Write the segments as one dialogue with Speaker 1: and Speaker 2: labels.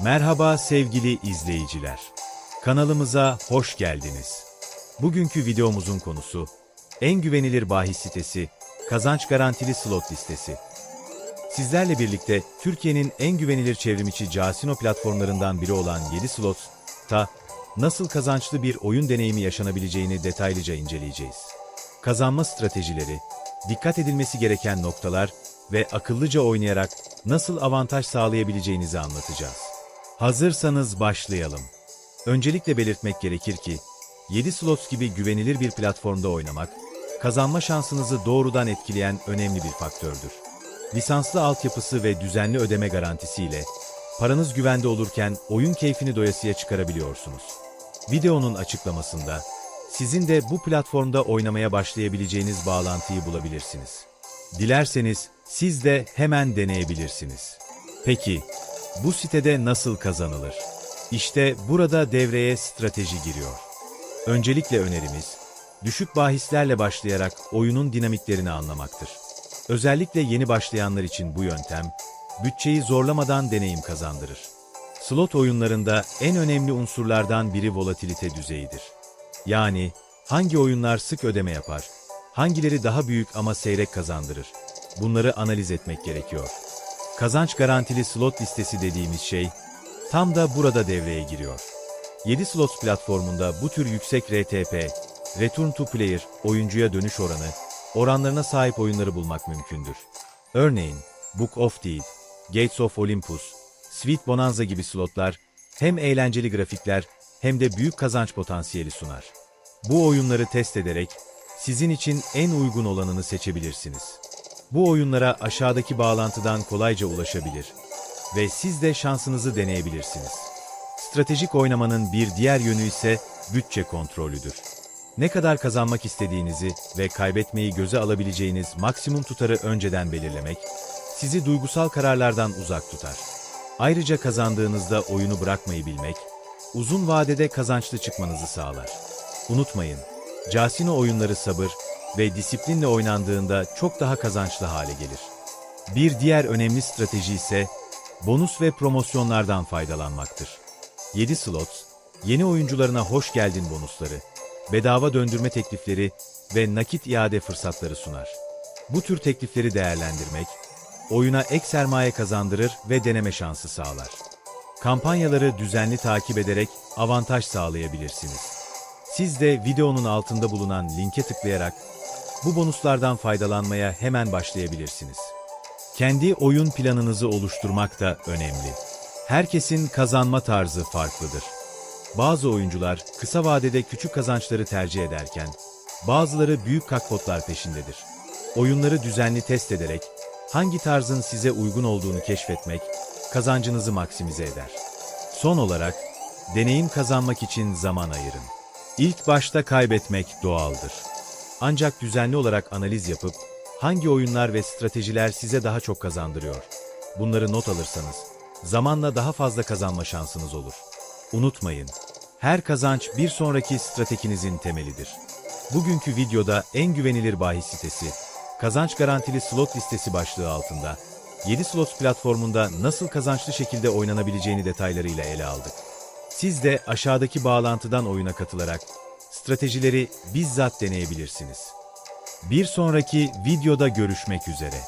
Speaker 1: Merhaba sevgili izleyiciler. Kanalımıza hoş geldiniz. Bugünkü videomuzun konusu en güvenilir bahis sitesi Kazanç Garantili Slot Listesi. Sizlerle birlikte Türkiye'nin en güvenilir çevrimiçi casino platformlarından biri olan 7 Slots'ta nasıl kazançlı bir oyun deneyimi yaşanabileceğini detaylıca inceleyeceğiz. Kazanma stratejileri, dikkat edilmesi gereken noktalar ve akıllıca oynayarak nasıl avantaj sağlayabileceğinizi anlatacağız. Hazırsanız başlayalım. Öncelikle belirtmek gerekir ki, 7 slots gibi güvenilir bir platformda oynamak, kazanma şansınızı doğrudan etkileyen önemli bir faktördür. Lisanslı altyapısı ve düzenli ödeme garantisiyle, paranız güvende olurken oyun keyfini doyasıya çıkarabiliyorsunuz. Videonun açıklamasında, sizin de bu platformda oynamaya başlayabileceğiniz bağlantıyı bulabilirsiniz. Dilerseniz siz de hemen deneyebilirsiniz. Peki, bu sitede nasıl kazanılır? İşte burada devreye strateji giriyor. Öncelikle önerimiz, düşük bahislerle başlayarak oyunun dinamiklerini anlamaktır. Özellikle yeni başlayanlar için bu yöntem, bütçeyi zorlamadan deneyim kazandırır. Slot oyunlarında en önemli unsurlardan biri volatilite düzeyidir. Yani hangi oyunlar sık ödeme yapar, hangileri daha büyük ama seyrek kazandırır. Bunları analiz etmek gerekiyor. Kazanç garantili slot listesi dediğimiz şey tam da burada devreye giriyor. 7 slots platformunda bu tür yüksek RTP, Return to Player, oyuncuya dönüş oranı, oranlarına sahip oyunları bulmak mümkündür. Örneğin, Book of Deed, Gates of Olympus, Sweet Bonanza gibi slotlar hem eğlenceli grafikler hem de büyük kazanç potansiyeli sunar. Bu oyunları test ederek sizin için en uygun olanını seçebilirsiniz. Bu oyunlara aşağıdaki bağlantıdan kolayca ulaşabilir ve siz de şansınızı deneyebilirsiniz. Stratejik oynamanın bir diğer yönü ise bütçe kontrolüdür. Ne kadar kazanmak istediğinizi ve kaybetmeyi göze alabileceğiniz maksimum tutarı önceden belirlemek, sizi duygusal kararlardan uzak tutar. Ayrıca kazandığınızda oyunu bırakmayı bilmek, uzun vadede kazançlı çıkmanızı sağlar. Unutmayın, casino oyunları sabır ve disiplinle oynandığında çok daha kazançlı hale gelir. Bir diğer önemli strateji ise bonus ve promosyonlardan faydalanmaktır. 7 slots, yeni oyuncularına hoş geldin bonusları, bedava döndürme teklifleri ve nakit iade fırsatları sunar. Bu tür teklifleri değerlendirmek, oyuna ek sermaye kazandırır ve deneme şansı sağlar. Kampanyaları düzenli takip ederek avantaj sağlayabilirsiniz. Siz de videonun altında bulunan linke tıklayarak bu bonuslardan faydalanmaya hemen başlayabilirsiniz. Kendi oyun planınızı oluşturmak da önemli. Herkesin kazanma tarzı farklıdır. Bazı oyuncular kısa vadede küçük kazançları tercih ederken, bazıları büyük kakpotlar peşindedir. Oyunları düzenli test ederek, hangi tarzın size uygun olduğunu keşfetmek, kazancınızı maksimize eder. Son olarak, deneyim kazanmak için zaman ayırın. İlk başta kaybetmek doğaldır. Ancak düzenli olarak analiz yapıp, hangi oyunlar ve stratejiler size daha çok kazandırıyor? Bunları not alırsanız, zamanla daha fazla kazanma şansınız olur. Unutmayın, her kazanç bir sonraki stratejinizin temelidir. Bugünkü videoda en güvenilir bahis sitesi, kazanç garantili slot listesi başlığı altında, 7 slots platformunda nasıl kazançlı şekilde oynanabileceğini detaylarıyla ele aldık. Siz de aşağıdaki bağlantıdan oyuna katılarak stratejileri bizzat deneyebilirsiniz. Bir sonraki videoda görüşmek üzere.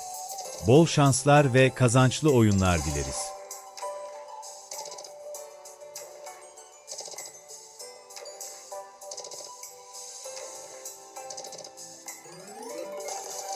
Speaker 1: Bol şanslar ve kazançlı oyunlar dileriz.